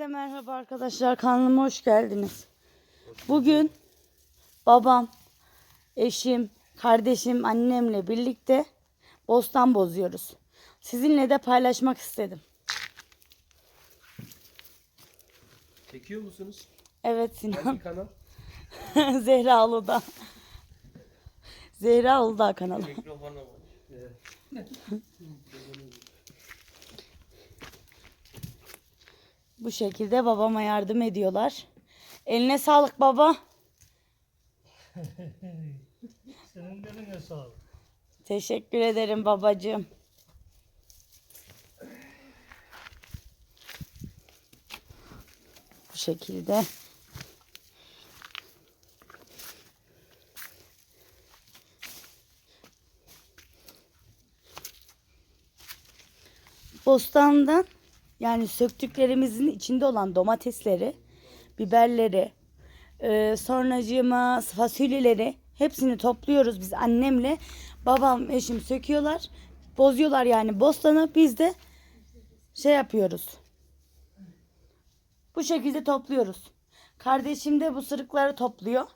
Herkese merhaba arkadaşlar. Kanalıma hoş geldiniz. Bugün babam, eşim, kardeşim, annemle birlikte bostan bozuyoruz. Sizinle de paylaşmak istedim. Çekiyor musunuz? Evet Sinan. Hangi kanal? Zehra Uludağ. Zehra Uludağ kanalı. Mikrofonu Bu şekilde babama yardım ediyorlar. Eline sağlık baba. Senin de eline sağlık. Teşekkür ederim babacığım. Bu şekilde. Bostandan yani söktüklerimizin içinde olan domatesleri, biberleri, e, sonracığıma fasulyeleri hepsini topluyoruz biz annemle. Babam, eşim söküyorlar. Bozuyorlar yani bostanı. Biz de şey yapıyoruz. Bu şekilde topluyoruz. Kardeşim de bu sırıkları topluyor.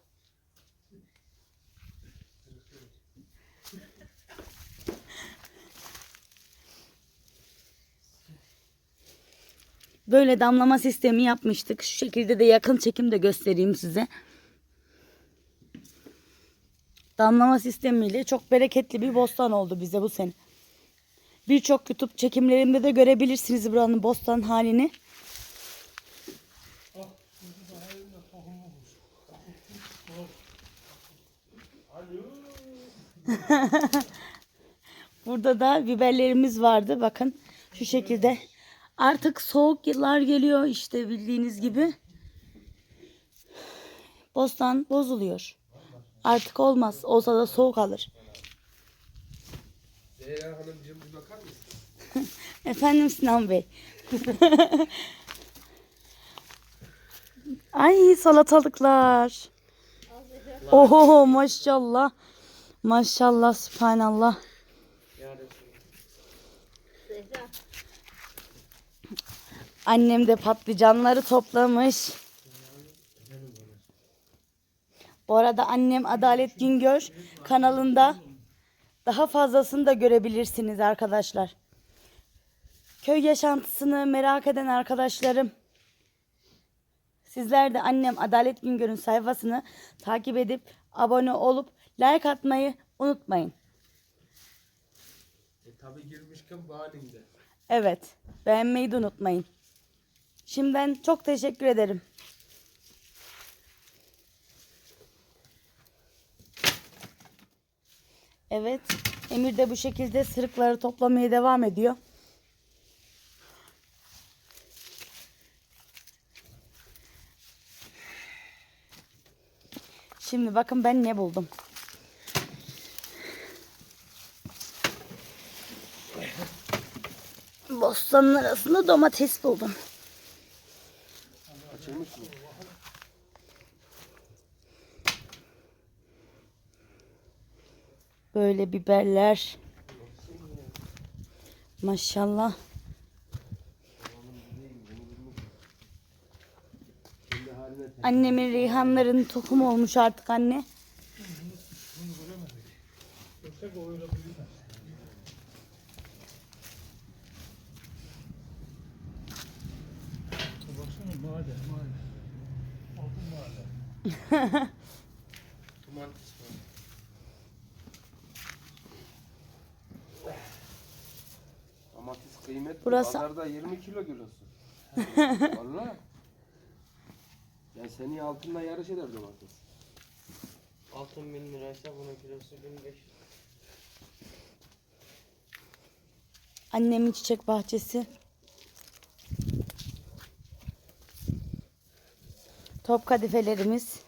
Böyle damlama sistemi yapmıştık. Şu şekilde de yakın çekim de göstereyim size. Damlama sistemiyle çok bereketli bir bostan oldu bize bu sene. Birçok YouTube çekimlerimde de görebilirsiniz buranın bostan halini. Burada da biberlerimiz vardı. Bakın şu şekilde. Artık soğuk yıllar geliyor işte bildiğiniz gibi. Bostan bozuluyor. Artık olmaz. Olsa da soğuk alır. Zehra Hanımcığım bir bakar mısın? Efendim Sinan Bey. Ay salatalıklar. Oho maşallah. Maşallah subhanallah. Yarın Annem de patlıcanları toplamış. Bu arada annem Adalet Güngör kanalında daha fazlasını da görebilirsiniz arkadaşlar. Köy yaşantısını merak eden arkadaşlarım sizler de annem Adalet Güngör'ün sayfasını takip edip abone olup like atmayı unutmayın. E tabi girmişken bahaninde. Evet, beğenmeyi de unutmayın. Şimdiden çok teşekkür ederim. Evet, Emir de bu şekilde sırıkları toplamaya devam ediyor. Şimdi bakın ben ne buldum. Bostanın arasında domates buldum. Böyle biberler. Maşallah. Annemin reyhanların tohumu olmuş artık anne. Baksana mahalle, mahalle. Altın mahalle. Domates var. Domates kıymetli. Burası- Pazarda 20 kilo kilosu. Valla. Ya seni altınla yarış eder domates. Altın bin liraysa bunun kilosu 1500. Annemin çiçek bahçesi. Top kadifelerimiz.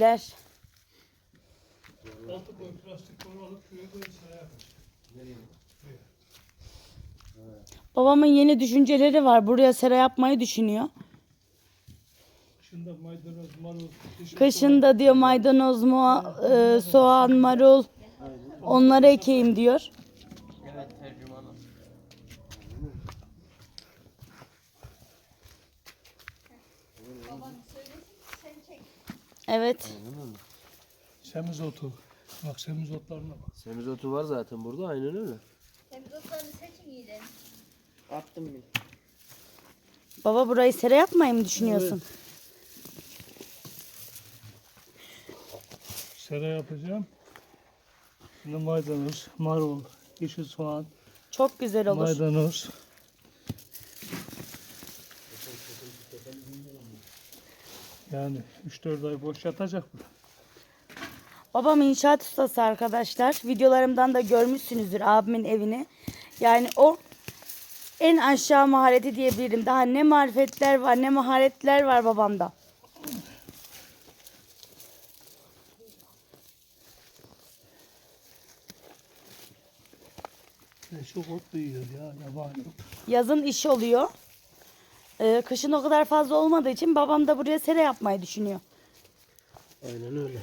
Güller. Altı boy plastik konu alıp sıraya yapar. Nereye? Babamın yeni düşünceleri var. Buraya sera yapmayı düşünüyor. Kışın Kışında maydanoz, marul, kışın Kışında diyor maydanoz mu, e, soğan, marul onları ekeyim diyor. Evet tercümanım. Evet. semizotu. Bak semizotlarına bak. Semizotu var zaten burada aynen öyle. Temizotlarını seçin iyice. Attım bir. Baba burayı sera yapmayı mı düşünüyorsun? Sera yapacağım. Şimdi maydanoz, marul, yeşil soğan, Çok güzel olur. maydanoz. Yani 3-4 ay boş yatacak bu. Babam inşaat ustası arkadaşlar. Videolarımdan da görmüşsünüzdür abimin evini. Yani o en aşağı mahareti diyebilirim. Daha ne marifetler var ne maharetler var babamda. Ne çok ot büyüyor ya yabani. Yazın işi oluyor. Ee, kışın o kadar fazla olmadığı için babam da buraya sera yapmayı düşünüyor. Aynen öyle.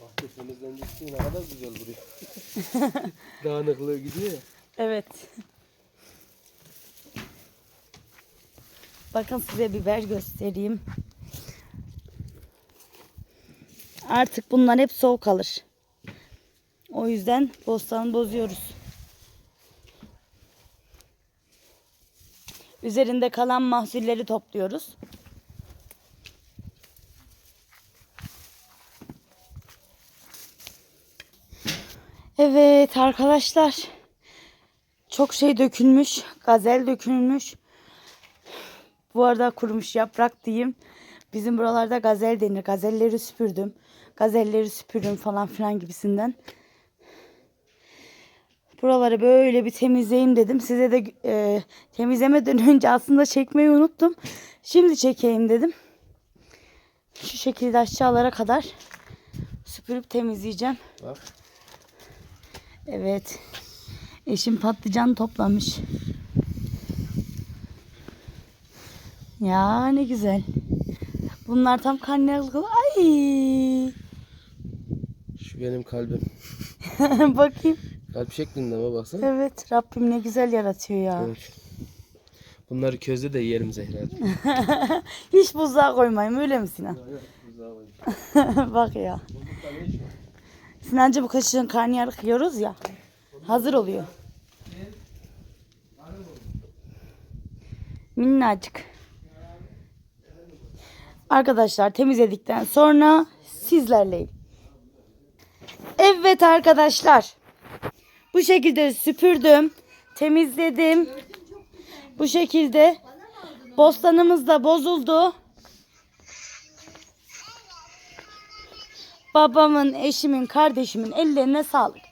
Bahçe temizlendikçe ne kadar güzel duruyor. Dağınıklığı gidiyor ya. Evet. Bakın size biber göstereyim. Artık bunlar hep soğuk alır. O yüzden bostanı bozuyoruz. Üzerinde kalan mahsulleri topluyoruz. Evet arkadaşlar. Çok şey dökülmüş. Gazel dökülmüş. Bu arada kurumuş yaprak diyeyim. Bizim buralarda gazel denir. Gazelleri süpürdüm. Gazelleri süpürdüm falan filan gibisinden. Buraları böyle bir temizleyeyim dedim. Size de e, temizlemeden önce aslında çekmeyi unuttum. Şimdi çekeyim dedim. Şu şekilde aşağılara kadar süpürüp temizleyeceğim. Bak. Evet. Eşim patlıcan toplamış. Ya ne güzel. Bunlar tam karnıyarık. Ay. Şu benim kalbim. Bakayım. Kalp şeklinde mi baksana? Evet Rabbim ne güzel yaratıyor ya. Evet. Bunları közde de yiyelim Zehra. Hiç buzluğa koymayayım öyle mi Sinan? Bak ya. Sinancı bu kaşığın karnıyarık yiyoruz ya. Hazır oluyor. Minnacık. Arkadaşlar temizledikten sonra sizlerleyim. Evet arkadaşlar. Bu şekilde süpürdüm. Temizledim. Bu şekilde bostanımız da bozuldu. Babamın, eşimin, kardeşimin ellerine sağlık.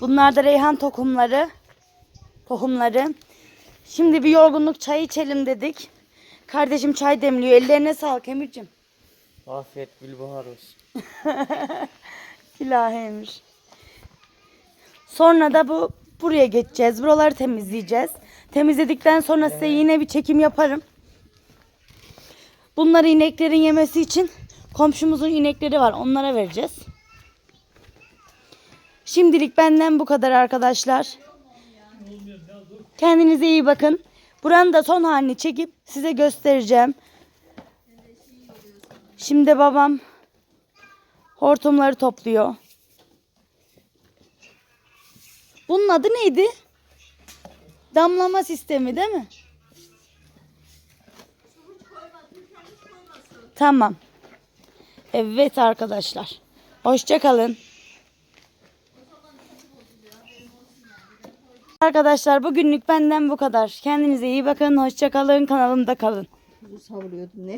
Bunlar da reyhan tohumları. Tohumları. Şimdi bir yorgunluk çay içelim dedik. Kardeşim çay demliyor. Ellerine sağlık Emir'cim. Afiyet gülbahar olsun. İlahi Emir. Sonra da bu buraya geçeceğiz. Buraları temizleyeceğiz. Temizledikten sonra size yine bir çekim yaparım. Bunları ineklerin yemesi için komşumuzun inekleri var. Onlara vereceğiz. Şimdilik benden bu kadar arkadaşlar. Kendinize iyi bakın. Buranın da son halini çekip size göstereceğim. Şimdi babam hortumları topluyor. Bunun adı neydi? Damlama sistemi değil mi? Tamam. Evet arkadaşlar. Hoşça Arkadaşlar bugünlük benden bu kadar. Kendinize iyi bakın. Hoşça kalın. Kanalımda kalın. Savruyordum ne?